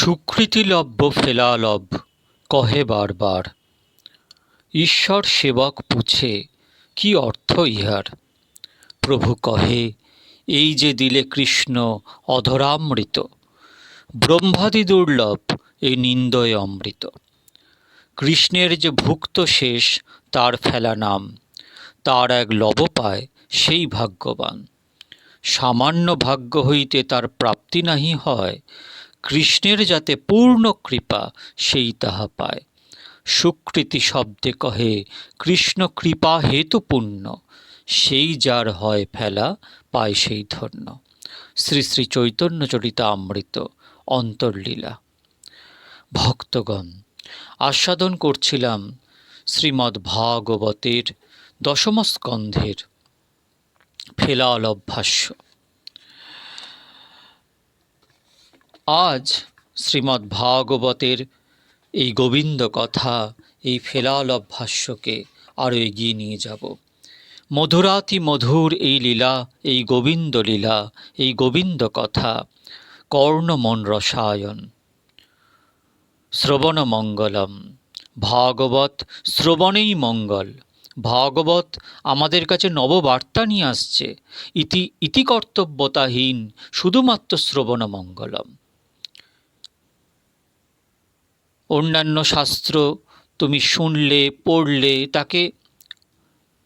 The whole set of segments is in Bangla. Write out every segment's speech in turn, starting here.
সুকৃতিলভ্য ফেলালভ কহে বারবার, ঈশ্বর সেবক পুছে, কি অর্থ ইহার? প্রভু কহে, এই যে দিলে কৃষ্ণ অধরামৃত, ব্রহ্মাদি দুর্লভ এই নিন্দয় অমৃত। কৃষ্ণের যে ভুক্ত শেষ, তার ফেলা নাম, তার এক লব পায় সেই ভাগ্যবান। সামান্য ভাগ্য হইতে তার প্রাপ্তি নাহি হয় কৃষ্ণের যাতে পূর্ণ কৃপা, সেই তাহা পায়। সুকৃতি শব্দে কহে, কৃষ্ণ কৃপা হেতু পুণ্য সেই যার হয় ফেলা পায় সেই ধন্য। শ্রী শ্রী চৈতন্য চরিতা অমৃত অন্তর্লীলা। ভক্তগণ, আস্বাদন করছিলাম শ্রীমদ্ ভাগবতের দশম স্কন্ধের ফেলাল আজ শ্রীমদ্ ভাগবতের এই গোবিন্দ কথা এই ফেলাল অভ্যাস্যকে আরও এগিয়ে নিয়ে যাব। মধুরাতি মধুর এই লীলা, এই গোবিন্দ লীলা, এই গোবিন্দ কথা কর্ণমন রসায়ন। শ্রবণ মঙ্গলম। ভাগবত শ্রবণেই মঙ্গল। ভাগবত আমাদের কাছে নববার্তা নিয়ে আসছে। ইতি ইতিকর্তব্যতাহীন শুধুমাত্র শ্রবণ মঙ্গলম। অন্যান্য শাস্ত্র তুমি শুনলে, পড়লে তাকে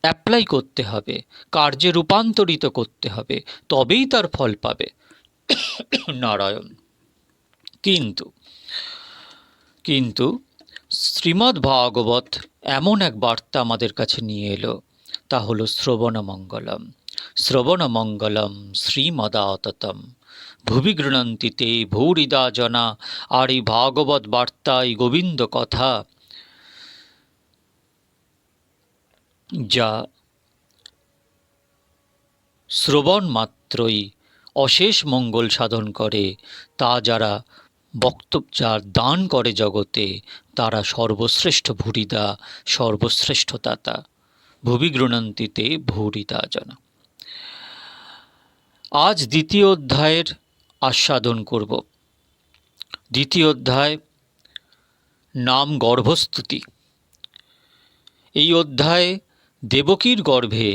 অ্যাপ্লাই করতে হবে, কার্যে রূপান্তরিত করতে হবে, তবেই তার ফল পাবে। নারায়ণ। কিন্তু কিন্তু শ্রীমদ্ ভাগবত এমন এক বার্তা আমাদের কাছে নিয়ে এলো, তা হলো শ্রবণমঙ্গলম। শ্রবণমঙ্গলম শ্রীমদাততম। ভুবি গৃণন্তি ভূরিদা জনা, আর এই ভাগবত বার্তা এই গোবিন্দ কথা। যা শ্রবণ মাত্রই অশেষ মঙ্গল সাধন করে, তা যারা বক্তব্য যার দান করে জগতে, তারা সর্বশ্রেষ্ঠ ভুরিদা, সর্বশ্রেষ্ঠ দাতা। ভুবি গৃণন্তিতে ভূরিদা জনা। আজ দ্বিতীয় অধ্যায়ের আস্বাদন করব। দ্বিতীয় অধ্যায়, নাম গর্ভস্তুতি। এই অধ্যায়ে দেবকীর গর্ভে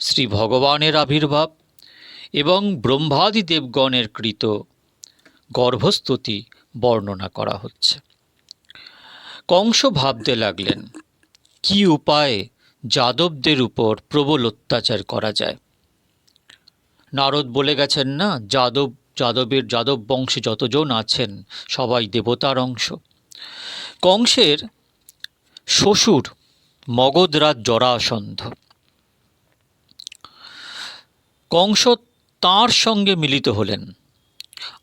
শ্রী ভগবানের আবির্ভাব এবং ব্রহ্মাদি দেবগণের কৃত গর্ভস্তুতি বর্ণনা করা হচ্ছে। কংস ভাবতে লাগলেন, কি উপায়ে যাদবদের উপর প্রবল অত্যাচার করা যায়? নারদ বলে গেছেন না, যাদব যাদবের যাদব বংশে যতজন আছেন, সবাই দেবতার অংশ। কংসের শ্বশুর মগধরাজ জরাসন্ধ। কংস তাঁর সঙ্গে মিলিত হলেন।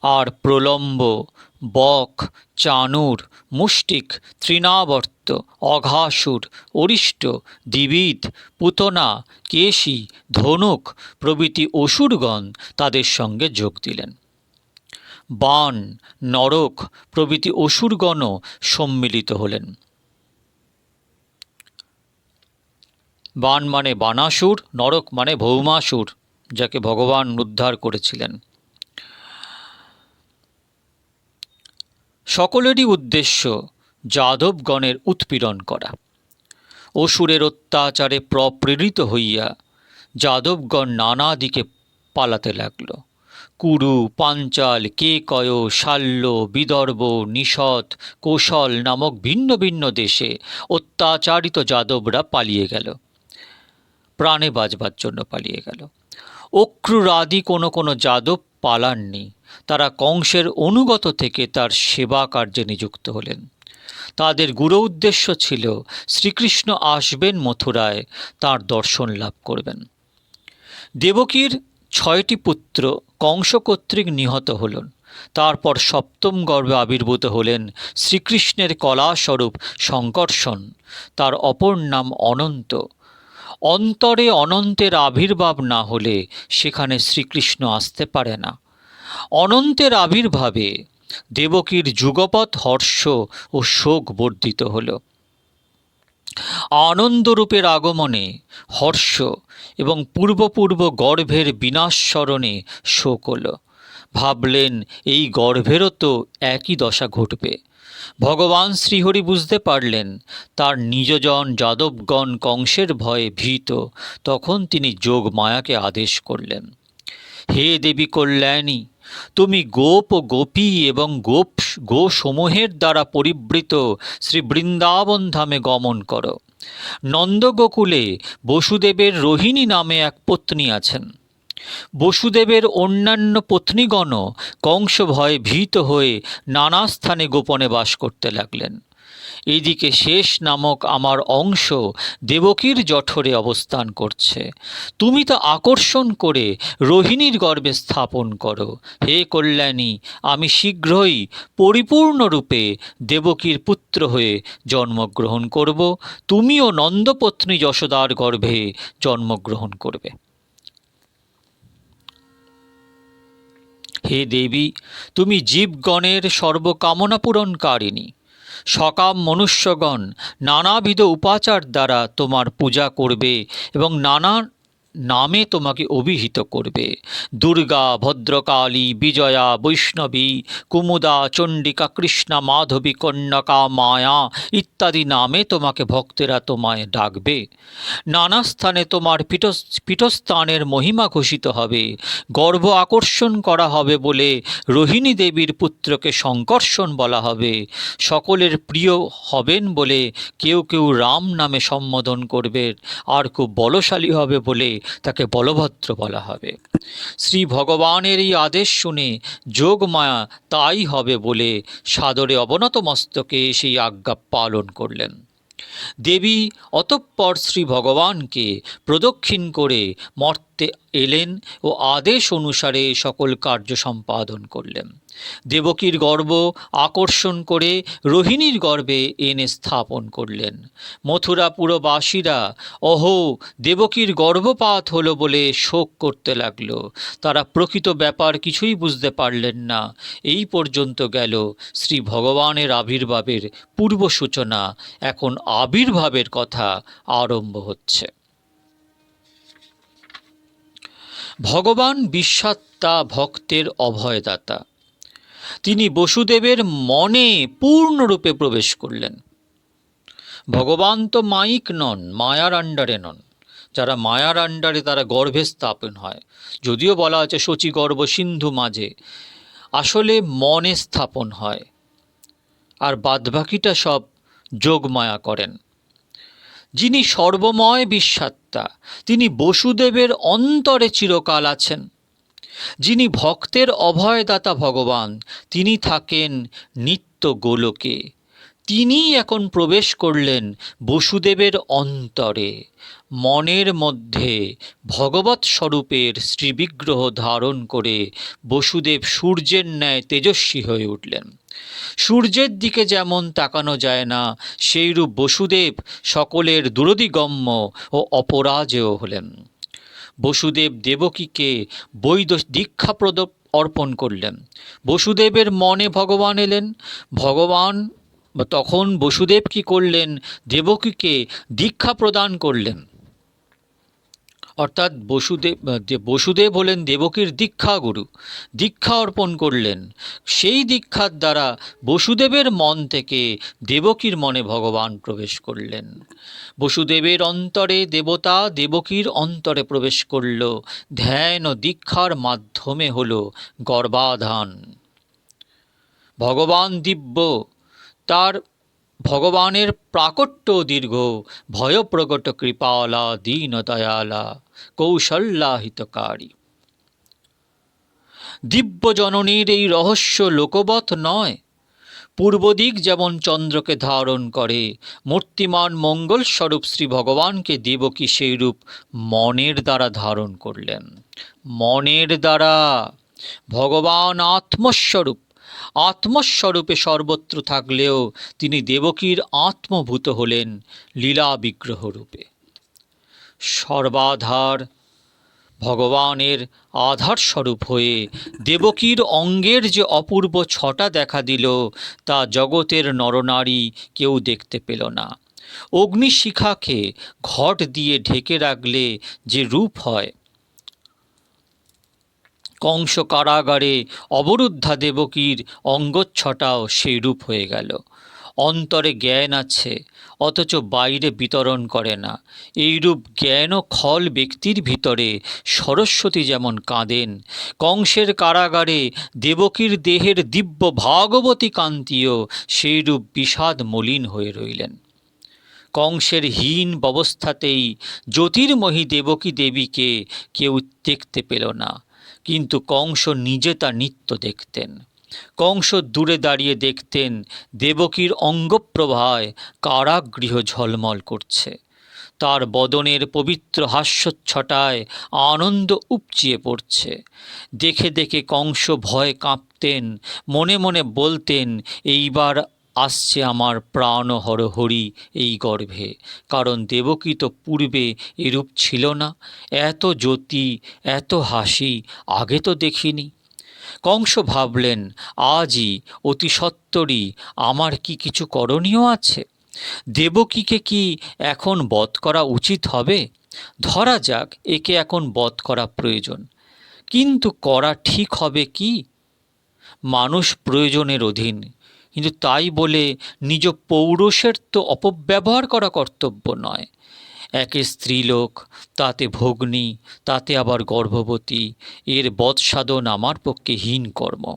আর প্রলম্ব, বক, চানুর, মুষ্টিক, তৃণাবর্ত, অঘাসুর, অরিষ্ট দ্বিবিদ পুতনা, কেশী, ধনুক প্রভৃতি অসুরগণ তাদের সঙ্গে যোগ দিলেন। বান, নরক, প্রভৃতি অসুরগণও সম্মিলিত হলেন। বান মানে বানাসুর, নরক মানে ভৌমাসুর, যাকে ভগবান উদ্ধার করেছিলেন। সকলেরই উদ্দেশ্য যাদবগণের উৎপীড়ন করা। অসুরের অত্যাচারে প্রপ্রেরিত হইয়া যাদবগণ নানা দিকে পালাতে লাগল। কুরু, পাঞ্চাল, কেকয়, শাল্য, বিদর্ভ নিষদ কৌশল নামক ভিন্ন ভিন্ন দেশে অত্যাচারিত যাদবরা পালিয়ে গেল। প্রাণে বাজবার জন্য পালিয়ে গেল। অক্রুরাদি কোনো কোনো যাদব পালাননি। তারা কংসের অনুগত থেকে তার সেবা কার্যে নিযুক্ত হলেন। তাদের গুরু উদ্দেশ্য ছিল, শ্রীকৃষ্ণ আসবেন মথুরায়, তার দর্শন লাভ করবেন। দেবকীর ছয়টি পুত্র কংস কর্তৃক নিহত হলেন। তারপর সপ্তম গর্ভে আবির্ভূত হলেন শ্রীকৃষ্ণের কলাস্বরূপ শঙ্কর্ষণ তার অপর নাম অনন্ত। অন্তরে অনন্তের আবির্ভাব না হলে সেখানে শ্রীকৃষ্ণ আসতে পারে না। অনন্তের আবির্ভাবে দেবকীর যুগপৎ হর্ষ ও শোক বর্ধিত হল। আনন্দরূপের আগমনে, হর্ষ এবং পূর্বপূর্ব গর্ভের বিনাশ স্মরণে শোক হল। ভাবলেন, এই গর্ভেরও তো একই দশা ঘটবে। ভগবান শ্রীহরি বুঝতে পারলেন, তার নিজজন যাদবগণ কংসের ভয়ে ভীত, তখন তিনি যোগ মায়াকে আদেশ করলেন, হে দেবী কল্যাণী তুমি গোপ গোপী এবং গোপ গোসমূহের দ্বারা পরিবৃত শ্রী বৃন্দাবন ধামে গমন করো। নন্দগোকুলে বসুদেবের রোহিণী নামে এক পত্নী আছেন। বসুদেবের অন্যান্য পত্নীগণ কংস ভয়ে ভীত হয়ে নানা স্থানে গোপনে বাস করতে লাগলেন। এদিকে শেষ নামক আমার অংশ দেবকীর জঠরে অবস্থান করছে। তুমি তা আকর্ষণ করে রোহিণীর গর্ভে স্থাপন করো। হে কল্যাণী, আমি শীঘ্রই পরিপূর্ণরূপে দেবকীর পুত্র হয়ে জন্মগ্রহণ করব। তুমিও নন্দপত্নী যশোদার গর্ভে জন্মগ্রহণ করবে। হে দেবী, তুমি জীবগণের সর্বকামনা পূরণকারিণী। সকাম মনুষ্যগণ নানাবিধ উপাচার দ্বারা তোমার পূজা করবে এবং নানা নামে তোমাকে অভিহিত করবে। দুর্গা, ভদ্রকালী, বিজয়া, বৈষ্ণবী, কুমুদা, চণ্ডিকা, কৃষ্ণা, মাধবী, কন্যকা, মায়া ইত্যাদি নামে তোমাকে ভক্তেরা তোমায় ডাকবে। নানা স্থানে তোমার পীঠ পীঠস্থানের মহিমা ঘোষিত হবে। গর্ব আকর্ষণ করা হবে বলে রোহিণী দেবীর পুত্রকে সংকর্ষণ বলা হবে। সকলের প্রিয় হবেন বলে কেউ কেউ রাম নামে সম্বোধন করবে। আর খুব বলশালী হবে বলে তাকে বলভদ্র বলা হবে। শ্রী ভগবানের এই আদেশ শুনে যোগমায়া তাই হবে বলে সাদরে অবনত মস্তকে সেই আজ্ঞা পালন করলেন। দেবী অতঃপর শ্রী ভগবানকে প্রদক্ষিণ করে মর্তে এলেন ও আদেশ অনুসারে সকল কার্য সম্পাদন করলেন। দেবকীর গর্ব আকর্ষণ করে রোহিণীর গর্ভে এনে স্থাপন করলেন। মথুরাপুরবাসীরা অহো দেবকীর গর্ভপাত হলো বলে শোক করতে লাগল। তারা প্রকৃত ব্যাপার কিছুই বুঝতে পারলেন না। এই পর্যন্ত গেল শ্রী ভগবানের আবির্ভাবের পূর্ব সূচনা। এখন আবির্ভাবের কথা আরম্ভ হচ্ছে। ভগবান বিশ্বাত্মা ভক্তের অভয়দাতা। তিনি বসুদেবের মনে পূর্ণরূপে প্রবেশ করলেন। ভগবান তো মাইক নন, মায়ার আন্ডারে নন। যারা মায়ার আন্ডারে তারা গর্ভে স্থাপন হয়। যদিও বলা আছে শচী গর্ভ সিন্ধু মাঝে। আসলে মনে স্থাপন হয়। আর বাদবাকিটা সব যোগমায়া করেন। যিনি সর্বময় বিশ্বাত্মা তিনি বসুদেবের অন্তরে চিরকাল আছেন। যিনি ভক্তের অভয়দাতা ভগবান, তিনি থাকেন নিত্য গোলকে। তিনিই এখন প্রবেশ করলেন বসুদেবের অন্তরে। মনের মধ্যে ভগবৎ স্বরূপের শ্রীবিগ্রহ ধারণ করে বসুদেব সূর্যের ন্যায় তেজস্বী হয়ে উঠলেন। সূর্যের দিকে যেমন তাকানো যায় না, সেইরূপ বসুদেব সকলের দুরদিগম্য ও অপরাজেয় হলেন। বসুদেব দেবকীকে বৈদ দীক্ষাপ্রদ অর্পণ করলেন। বসুদেবের মনে ভগবান এলেন। ভগবান তখন বসুদেব কি করলেন? দেবকীকে দীক্ষা প্রদান করলেন। অর্থাৎ বসুদেব বসুদেব হলেন দেবকীর দীক্ষা গুরু। দীক্ষা অর্পণ করলেন। সেই দীক্ষার দ্বারা বসুদেবের মন থেকে দেবকীর মনে ভগবান প্রবেশ করলেন। বসুদেবের অন্তরে দেবতা দেবকীর অন্তরে প্রবেশ করল। ধ্যান ও দীক্ষার মাধ্যমে হল গর্বাধান ভগবান দিব্য, তার ভগবানের প্রাকট্য দীর্ঘ ভয়প্রগট কৃপালা, দীনদয়ালা কৌশল্যাহিতকারী দিব্য জননীর এই রহস্য লোকবৎ নয়। পূর্ব দিক যেমন চন্দ্রকে ধারণ করে, মূর্তিমান মঙ্গল স্বরূপ শ্রী ভগবানকে দেবকী সেই রূপ মনের দ্বারা ধারণ করলেন। মনের দ্বারা ভগবান আত্মস্বরূপ আত্মস্বরূপে সর্বত্র থাকলেও তিনি দেবকীর আত্মভূত হলেন লীলা বিগ্রহ রূপে। সর্বাধার ভগবানের আধার স্বরূপ হয়ে দেবকীর অঙ্গের যে অপূর্ব ছটা দেখা দিল, তা জগতের নরনারী কেউ দেখতে পেল না। অগ্নিশিখাকে ঘট দিয়ে ঢেকে রাখলে যে রূপ হয় কংস কারাগারে অবরুদ্ধা দেবকীর অঙ্গচ্ছটাও সেই রূপ হয়ে গেল। অন্তরে জ্ঞান আছে, অথচ বাইরে বিতরণ করে না। এইরূপ জ্ঞান ও খল ব্যক্তির ভিতরে সরস্বতী যেমন কাঁদেন, কংসের কারাগারে দেবকীর দেহের দিব্য ভাগবতী কান্তিও সেইরূপ বিষাদ মলিন হয়ে রইলেন। কংসের হীন ব্যবস্থাতেই জ্যোতির্ময়ী দেবকী দেবীকে কেউ দেখতে পেল না। কিন্তু কংস নিজে তা নিত্য দেখতেন। কংস দূরে দাঁড়িয়ে দেখতেন দেবকীর অঙ্গপ্রভায় কারাগৃহ ঝলমল করছে। তার বদনের পবিত্র হাস্যচ্ছটায় আনন্দ উপচিয়ে পড়ছে। দেখে দেখে কংস ভয় কাঁপতেন, মনে মনে বলতেন, এইবার আসছে আমার প্রাণহর হরি এই গর্ভে। কারণ দেবকী তো পূর্বে এরূপ ছিল না। এত জ্যোতি, এত হাসি আগে তো দেখিনি। কংস ভাবলেন, আজই অতি সত্বরই আমার কি কিছু করণীয় আছে? দেবকীকে কি এখন বধ করা উচিত হবে? ধরা যাক, একে এখন বধ করা প্রয়োজন। কিন্তু করা ঠিক হবে কি? মানুষ প্রয়োজনের অধীন। কিন্তু তাই বলে নিজ পৌরুষের তো অপব্যবহার করা কর্তব্য নয়। একে স্ত্রীলোক, তাতে ভগ্নী, তাতে আবার গর্ভবতী, এর বৎসাধন আমার পক্ষে হীন কর্ম।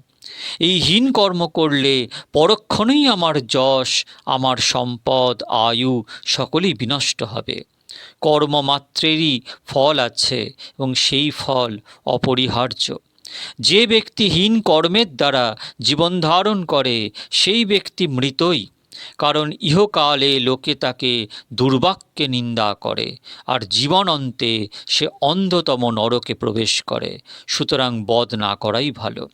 এই হীন কর্ম করলে পরক্ষণেই আমার যশ, আমার সম্পদ, আয়ু সকলেই বিনষ্ট হবে। কর্মমাত্রেরই ফল আছে এবং সেই ফল অপরিহার্য। যে ব্যক্তি হীন কর্মের দ্বারা জীবন ধারণ করে, সেই ব্যক্তি মৃতই, কারণ ইহকালে লোকে তাকে দুর্বাক্যে নিন্দা করে, আর জীবন অন্তে সে অন্ধতম নরকে প্রবেশ করে, সুতরাং বধ না করাই ভালো।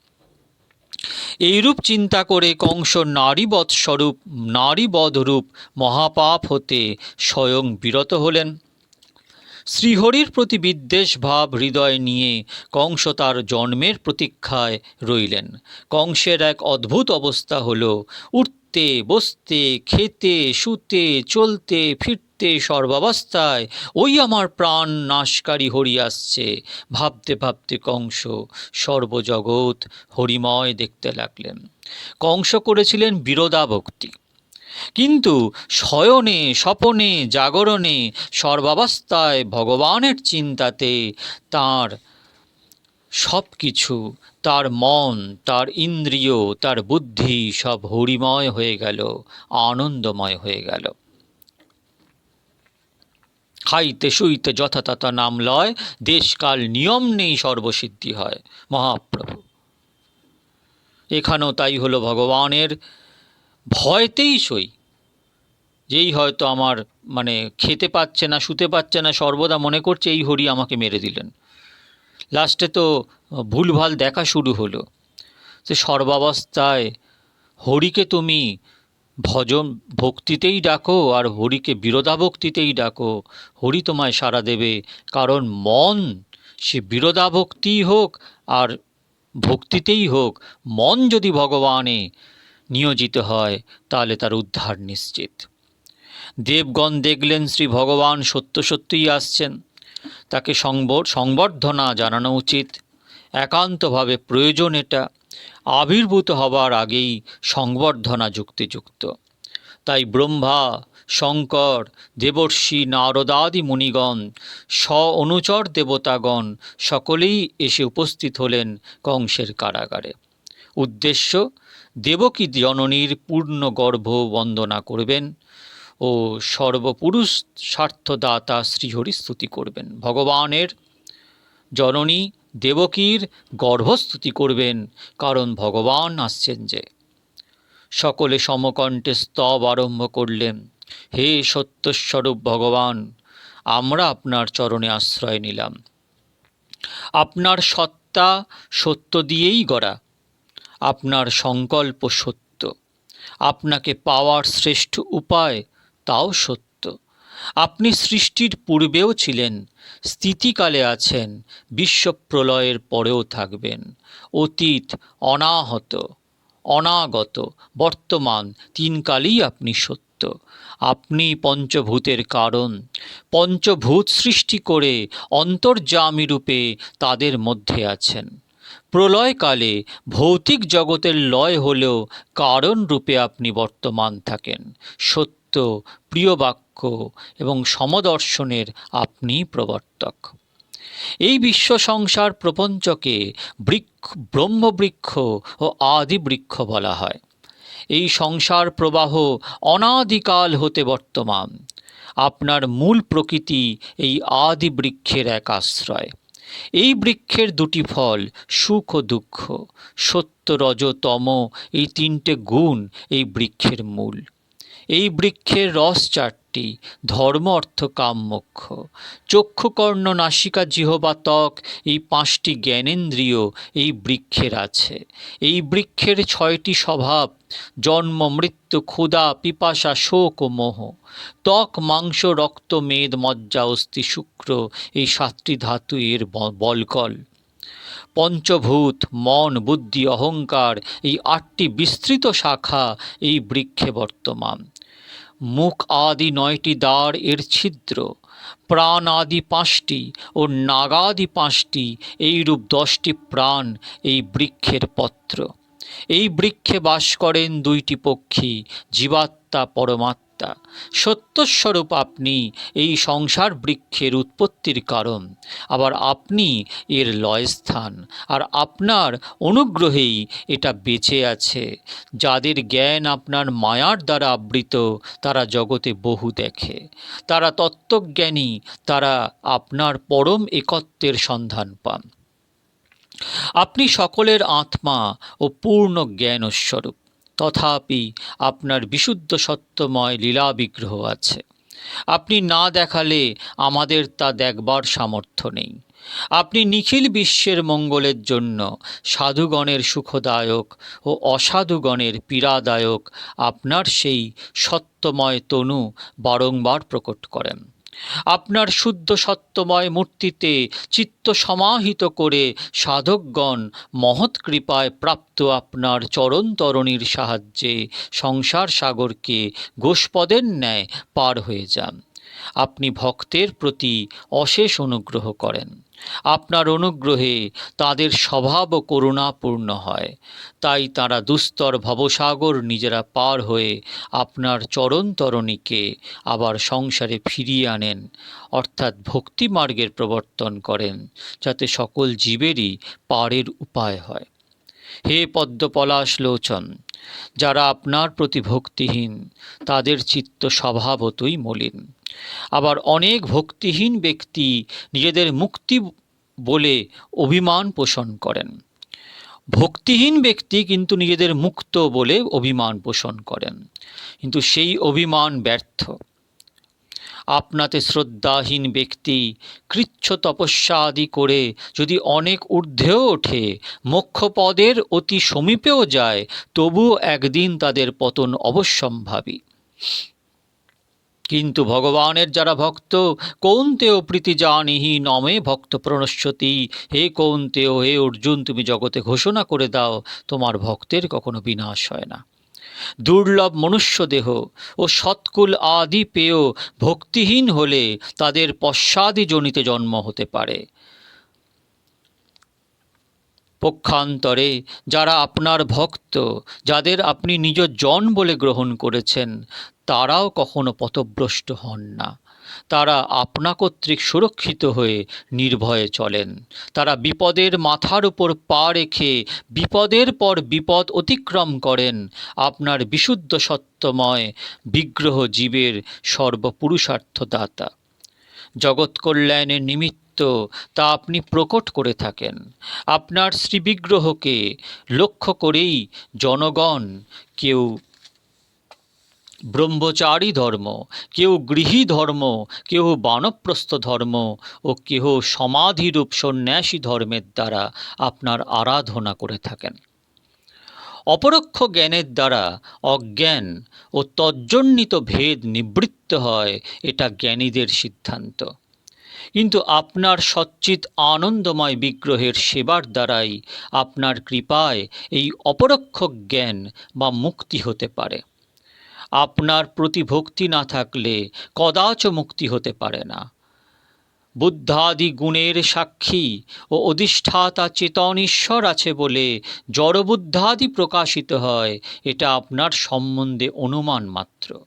এইরূপ চিন্তা করে কংস নারীবধ স্বরূপ নারীবধরূপ মহাপাপ হতে স্বয়ং বিরত হলেন। শ্রীহরির প্রতি বিদ্বেষ ভাব হৃদয় নিয়ে কংস তার জন্মের প্রতীক্ষায় রইলেন। কংসের এক অদ্ভুত অবস্থা হল, উঠতে, বসতে, খেতে, শুতে, চলতে, ফিরতে সর্বাবস্থায় ওই আমার প্রাণ নাশকারী হরি আসছে। ভাবতে ভাবতে কংস সর্বজগৎ হরিময় দেখতে লাগলেন। কংস করেছিলেন বিরোধাভক্তি কিন্তু শয়নে, স্বপনে, জাগরণে, সর্বাবস্থায় ভগবানের চিন্তাতে তার সব কিছু তার মন, তার ইন্দ্রিয়, তার বুদ্ধি সব হরিময় হয়ে গেল, আনন্দময় হয়ে গেল। খাইতে শুইতে যথাতথা নাম লয়, দেশকাল নিয়ম নেই সর্বসিদ্ধি হয়, মহাপ্রভু। এখানেও তাই হলো ভগবানের ভয়তেই সই। যেই হয়তো আমার মানে খেতে পাচ্ছে না, শুতে পাচ্ছে না, সর্বদা মনে করছে এই হরি আমাকে মেরে দিলেন। লাস্টে তো ভুলভাল দেখা শুরু হলো। সে সর্বাবস্থায় হরিকে তুমি ভজন ভক্তিতেই ডাকো আর হরিকে বিরোধাভক্তিতেই ডাকো, হরি তোমায় সাড়া দেবে। কারণ মন, সে বিরোধাভক্তিই হোক আর ভক্তিতেই হোক, মন যদি ভগবানে নিয়োজিত হয়, তাহলে তার উদ্ধার নিশ্চিত। দেবগণ দেখলেন শ্রী ভগবান সত্য সত্যিই আসছেন। তাকে সংবর, সংবর্ধনা জানানো উচিত। একান্তভাবে প্রয়োজন এটা। আবির্ভূত হবার আগেই সংবর্ধনা যুক্তিযুক্ত। তাই ব্রহ্মা, শঙ্কর, দেবর্ষি, নারদাদি মুনিগণ স্ব অনুচর দেবতাগণ সকলেই এসে উপস্থিত হলেন কংসের কারাগারে। উদ্দেশ্য দেবকী জননীর পূর্ণ গর্ভ বন্দনা করবেন ও সর্বপুরুষ স্বার্থদাতা শ্রীহরি স্তুতি করবেন। ভগবানের জননী দেবকীর গর্ভস্তুতি করবেন, কারণ ভগবান আসছেন যে। সকলে সমকণ্ঠে স্তব আরম্ভ করলেন, হে সত্যস্বরূপ ভগবান, আমরা আপনার চরণে আশ্রয় নিলাম। আপনার সত্তা সত্য দিয়েই গড়া আপনার সংকল্প সত্য। আপনাকে পাওয়ার শ্রেষ্ঠ উপায় তাও সত্য। আপনি সৃষ্টির পূর্বেও ছিলেন, স্থিতিকালে আছেন বিশ্বপ্রলয়ের পরেও থাকবেন। অতীত অনাহত, অনাগত, বর্তমান তিনকালেই আপনি সত্য। আপনি পঞ্চভূতের কারণ, পঞ্চভূত সৃষ্টি করে অন্তর্যামী রূপে তাদের মধ্যে আছেন। প্রলয়কালে ভৌতিক জগতের লয় হলেও কারণ রূপে আপনি বর্তমান থাকেন। সত্য, প্রিয় বাক্য এবং সমদর্শনের আপনি প্রবর্তক। এই বিশ্ব সংসার প্রপঞ্চকে বৃক্ষ, ব্রহ্মবৃক্ষ ও আদি বৃক্ষ বলা হয়। এই সংসার প্রবাহ অনাদিকাল হতে বর্তমান। আপনার মূল প্রকৃতি এই আদি বৃক্ষের এক আশ্রয়। এই বৃক্ষের দুটি ফল, সুখ ও দুঃখ, সত্য, রজ, তম, এই তিনটে গুণ এই বৃক্ষের মূল। এই বৃক্ষের রস চারটি। ধর্ম, অর্থ, কাম, মোক্ষ। চক্ষু কর্ণ নাসিকা, জিহবা, ত্বক, এই পাঁচটি জ্ঞানেন্দ্রিয় এই বৃক্ষের আছে। এই বৃক্ষের ছয়টি স্বভাব, জন্ম, মৃত্যু, ক্ষুধা, পিপাসা, শোক ও মোহ। ত্বক, মাংস, রক্ত, মেদ, মজ্জা, অস্থি, শুক্র, এই সাতটি ধাতু এর বলকল। পঞ্চভূত, মন, বুদ্ধি, অহংকার, এই আটটি বিস্তৃত শাখা এই বৃক্ষে বর্তমান। মুখ আদি নয়টি দ্বার এর ছিদ্র, প্রাণ আদি পাঁচটি ও নাগাদি পাঁচটি, এইরূপ দশটি প্রাণ এই বৃক্ষের পত্র। এই বৃক্ষে বাস করেন দুইটি পক্ষী, জীবাত্মা পরমাত্মা। সত্যস্বরূপ আপনি এই সংসার বৃক্ষের উৎপত্তির কারণ। আবার আপনি এর লয়স্থান। আর আপনার অনুগ্রহেই এটা বেঁচে আছে। যাদের জ্ঞান আপনার মায়ার দ্বারা আবৃত, তারা জগতে বহু দেখে। তারা তত্ত্বজ্ঞানী, তারা আপনার পরম একত্বের সন্ধান পান। আপনি সকলের আত্মা ও পূর্ণ জ্ঞানস্বরূপ। তথাপি আপনার বিশুদ্ধ সত্যময় লীলা বিগ্রহ আছে। আপনি না দেখালে আমাদের তা দেখবার সামর্থ্য নেই। আপনি নিখিল বিশ্বের মঙ্গলের জন্য সাধুগণের সুখদায়ক ও অসাধুগণের পীড়াদায়ক আপনার সেই সত্যময় তনু বারংবার প্রকট করেন। আপনার শুদ্ধ সত্যময় মূর্তিতে চিত্ত সমাহিত করে সাধকগণ মহৎ কৃপায় প্রাপ্ত আপনার চরণ তরণীর সাহায্যে সংসার সাগরকে গোষ্পদের ন্যায় পার হয়ে যান। আপনি ভক্তের প্রতি অশেষ অনুগ্রহ করেন। আপনার অনুগ্রহে তাদের স্বভাব করুণাপূর্ণ হয়। তাই তারা দুস্তর ভবসাগর নিজেরা পার হয়ে আপনার চরণ তরণীকে আবার সংসারে ফিরিয়ে আনেন, অর্থাৎ ভক্তি মার্গের প্রবর্তন করেন, যাতে সকল জীবেরই পারের উপায় হয়। হে পদ্মপলাশ লোচন, যারা আপনার প্রতি ভক্তিহীন, তাদের চিত্ত স্বভাবতই মলিন। আবার অনেক ভক্তিহীন ব্যক্তি নিজেদের মুক্তি বলে অভিমান পোষণ করেন। ভক্তিহীন ব্যক্তি কিন্তু নিজেদের মুক্ত বলে অভিমান পোষণ করেন। কিন্তু সেই অভিমান ব্যর্থ। আপনাতে শ্রদ্ধাহীন ব্যক্তি কৃচ্ছ তপস্যা আদি করে যদি অনেক ঊর্ধ্বেও ওঠে, মোক্ষপদের অতি সমীপেও যায়, তবুও একদিন তাদের পতন অবশ্যম্ভাবী। কিন্তু ভগবানের যারা ভক্ত কৌন্তেয় প্রীতি জানিহি নমে ভক্ত প্রণশ্যতি হে কৌন্তেয় হে অর্জুন, তুমি জগতে ঘোষণা করে দাও, তোমার ভক্তের কখনো বিনাশ হয় না। দুর্লভ মনুষ্য দেহ ও সৎকুল আদি পেয় ভক্তিহীন হলে তাদের পশ্চাদি জনিতে জন্ম হতে পারে। পক্ষান্তরে যারা আপনার ভক্ত, যাদের আপনি নিজ জন বলে গ্রহণ করেছেন, তারাও কখনো পথভ্রষ্ট হন না। তারা আপনা কর্তৃক সুরক্ষিত হয়ে নির্ভয়ে চলেন। তারা বিপদের মাথার উপর পা রেখে বিপদের পর বিপদ অতিক্রম করেন। আপনার বিশুদ্ধ সত্যময় বিগ্রহ জীবের সর্বপুরুষার্থদাতা। জগৎ কল্যাণের নিমিত্ত তা আপনি প্রকট করে থাকেন। আপনার শ্রীবিগ্রহকে লক্ষ্য করেই জনগণ, কেউ ব্রহ্মচারী ধর্ম, কেউ গৃহী ধর্ম, কেউ বানপ্রস্থ ধর্ম ও কেহ সমাধিরূপ সন্ন্যাসী ধর্মের দ্বারা আপনার আরাধনা করে থাকেন। অপরোক্ষ জ্ঞানের দ্বারা অজ্ঞান ও তজ্জন্বিত ভেদ নিবৃত্ত হয়, এটা জ্ঞানীদের সিদ্ধান্ত। কিন্তু আপনার সচ্চিত আনন্দময় বিগ্রহের সেবার দ্বারাই আপনার কৃপায় এই অপরোক্ষ জ্ঞান বা মুক্তি হতে পারে। আপনার প্রতি ভক্তি না থাকলে কদাচ মুক্তি হতে পারে না। বুদ্ধাদি গুণের সাক্ষী ও অধিষ্ঠাতা চেতন ঈশ্বর আছে বলে জড়বুদ্ধাদি প্রকাশিত হয়, এটা আপনার সম্বন্ধে অনুমান মাত্র।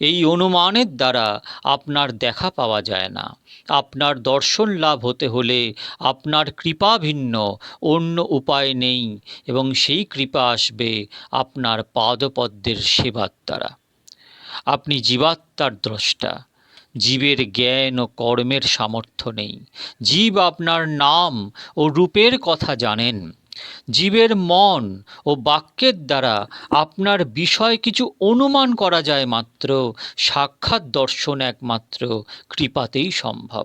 এই অনুমানের দ্বারা আপনার দেখা পাওয়া যায় না। আপনার দর্শন লাভ হতে হলে আপনার কৃপা ভিন্ন, অন্য উপায় নেই এবং সেই কৃপা আসবে আপনার পাদপদ্মের সেবার দ্বারা। আপনি জীবাত্মার দ্রষ্টা। জীবের জ্ঞান ও কর্মের সামর্থ্য নেই। জীব আপনার নাম ও রূপের কথা জানেন। জীবের মন ও বাক্যের দ্বারা আপনার বিষয় কিছু অনুমান করা যায় মাত্র, সাক্ষাৎ দর্শন একমাত্র, কৃপাতেই সম্ভব।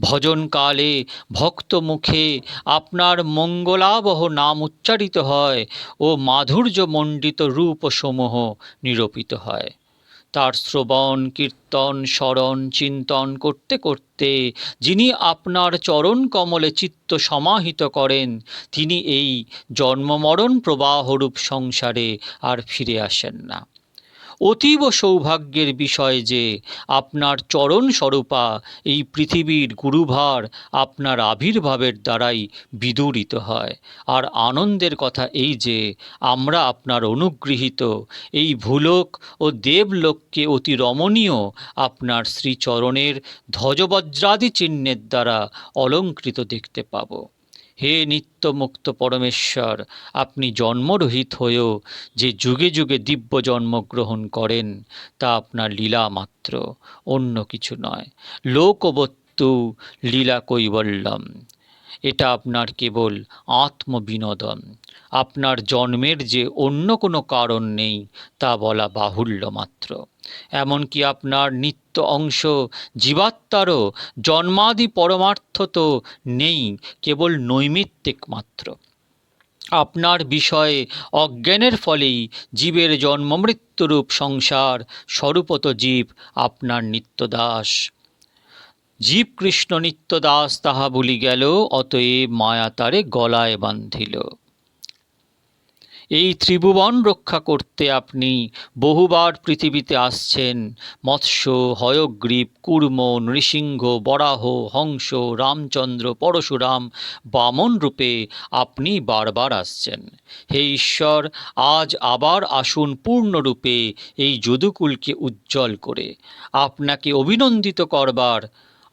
ভজনকালে ভক্ত মুখে আপনার মঙ্গলাবহ নাম উচ্চারিত হয় ও মাধুর্যমণ্ডিত রূপসমূহ নিরূপিত হয়। তার শ্রবণ, কীর্তন, স্মরণ, চিন্তন করতে করতে যিনি আপনার চরণ কমলে চিত্ত সমাহিত করেন, তিনি এই জন্মমরণ প্রবাহরূপ সংসারে আর ফিরে আসেন না। অতীব সৌভাগ্যের বিষয় যে আপনার চরণ স্বরূপা এই পৃথিবীর গুরুভার আপনার আবির্ভাবের দ্বারাই বিদূরিত হয়। আর আনন্দের কথা এই যে আমরা আপনার অনুগৃহীত, এই ভূলোক ও দেবলোককে অতি রমণীয় আপনার শ্রীচরণের ধ্বজবজ্রাদি চিহ্নের দ্বারা অলঙ্কৃত দেখতে পাবো। হে নিত্যমুক্ত পরমেশ্বর, আপনি জন্মরহিত হয়েও যে যুগে যুগে দিব্য জন্মগ্রহণ করেন, তা আপনার লীলা মাত্র, অন্য কিছু নয়। লোকবত্তু লীলা কৈবল্যম, এটা আপনার কেবল আত্মবিনোদন। আপনার জন্মের যে অন্য কোনো কারণ নেই, তা বলা বাহুল্য মাত্র। এমনকি আপনার নিত্য অংশ জীবাত্মারও জন্মাদি পরমার্থ তো নেই, কেবল নৈমিত্তিক মাত্র। আপনার বিষয়ে অজ্ঞানের ফলেই জীবের জন্মমৃত্যুরূপ সংসার স্বরূপত জীব আপনার নিত্যদাস। জীব কৃষ্ণ নিত্যদাস তাহা বলি গেল অতএব মায়া তারে গলায় বান্ধিল এই ত্রিভুবন রক্ষা করতে আপনি বহুবার পৃথিবীতে আসছেন। মৎস্য, হয়গ্রীব, কুর্ম, নৃসিংহ, বরাহ, হংস, রামচন্দ্র, পরশুরাম, বামন রূপে আপনি বারবার আসছেন। হে ঈশ্বর, আজ আবার আসুন পূর্ণরূপে এই যদুকুলকে উজ্জ্বল করে। আপনাকে অভিনন্দিত করবার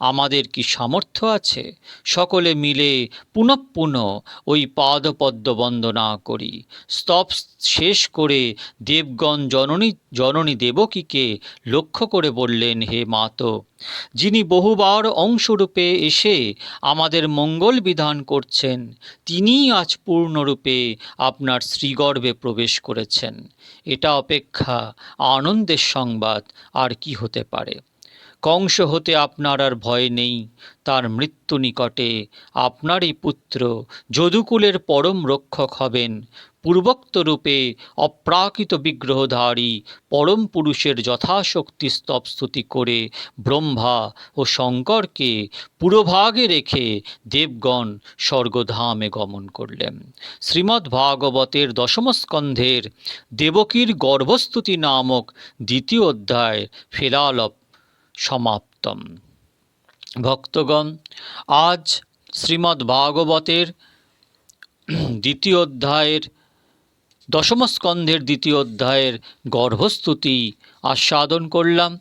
আমাদের কি সামর্থ্য আছে? সকলে মিলে পুনঃপুন ওই পাদপদ্ম বন্দনা করি। স্তব শেষ করে দেবগণ জননী জননী দেবকীকে লক্ষ্য করে বললেন, হে মাতো, যিনি বহুবার অংশরূপে এসে আমাদের মঙ্গল বিধান করছেন, তিনিই আজ পূর্ণরূপে আপনার শ্রীগর্ভে প্রবেশ করেছেন। এটা অপেক্ষা আনন্দের সংবাদ, আর কি হতে পারে? কংস হতে আপনার আর ভয় নেই, তার মৃত্যু নিকটে আপনারই পুত্র যদুকুলের পরম রক্ষক হবেন। পূর্বোক্ত রূপে অপ্রাকৃত বিগ্রহধারী পরম পুরুষের যথাশক্তি স্তবস্তুতি করে ব্রহ্মা ও শঙ্করকে পুরোভাগে রেখে দেবগণ স্বর্গধামে গমন করলেন। শ্রীমদ্ ভাগবতের দশম স্কন্ধের দেবকীর গর্ভস্তুতি নামক দ্বিতীয় অধ্যায় ফেলালপ সমাপ্তম। ভক্তগণ আজ শ্রীমদ্ ভাগবতের দ্বিতীয় অধ্যায়ের দশম স্কন্ধের দ্বিতীয় অধ্যায়ের গর্ভস্তুতি আস্বাদন করলাম।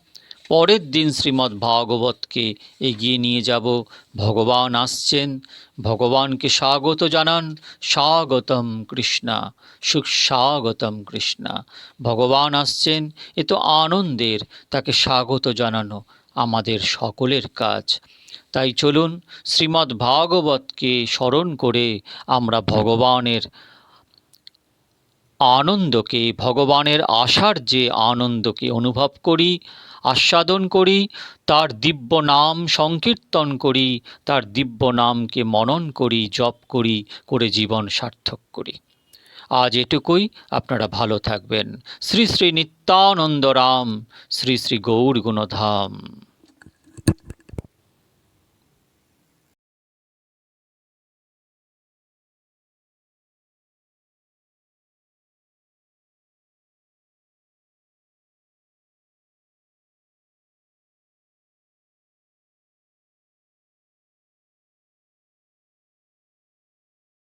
পরের দিন শ্রীমদ্ ভাগবতকে এগিয়ে নিয়ে যাব। ভগবান আসছেন। ভগবানকে স্বাগত জানান। স্বাগতম কৃষ্ণা। সুস্বাগতম কৃষ্ণা। ভগবান আসছেন। এ তো আনন্দের তাকে স্বাগত জানানো আমাদের সকলের কাজ। তাই চলুন শ্রীমদ্ ভাগবতকে স্মরণ করে আমরা ভগবানের আনন্দকে, ভগবানের আশার যে আনন্দকে অনুভব করি। আস্বাদন করি, তার দিব্য নাম সংকীর্তন করি, তার দিব্য নামকে মনন করি, জপ করি, করে জীবন সার্থক করি। আজ এটুকুই, আপনারা ভালো থাকবেন। শ্রী শ্রী নিত্যানন্দ রাম, শ্রী শ্রী গৌর গুণধাম